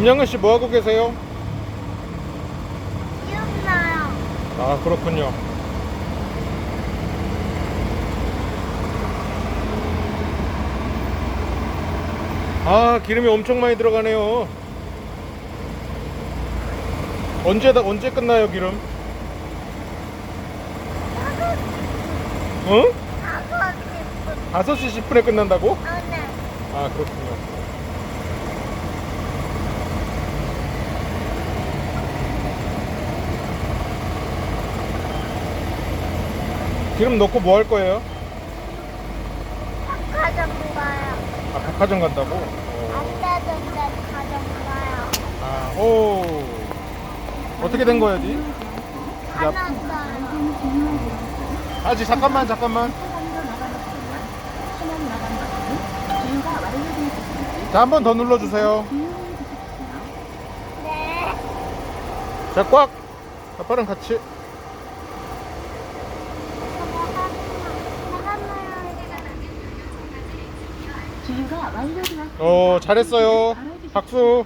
김영은 씨 뭐 하고 계세요? 기억나요. 아 그렇군요. 아 기름이 엄청 많이 들어가네요. 언제 다 언제 끝나요 기름? 응? 하고 5시 싶은 10분에 끝난다고? 오늘 아 그렇군요. 기름 넣고 뭐 할 거예요? 가정 가요. 아 백화점 간다고? 어. 안다던 데 가정 가요. 아, 오. 어떻게 된 거야지? 안 왔어요. 아직 잠깐만 잠깐만. 자 한 번 더 눌러주세요. 네. 자 꽉. 아빠랑 같이. 주유가 완료되었습니다. 어 잘했어요. 박수.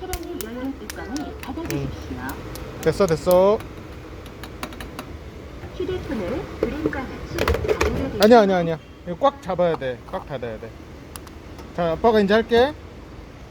차량의 연료 뚜껑을 닫아주십시오. 됐어 됐어. 휴대폰을 불행과 같이 아니야 아니야 아니야. 이거 꽉 잡아야 돼. 꽉 닫아야 돼. 자 아빠가 이제 할게.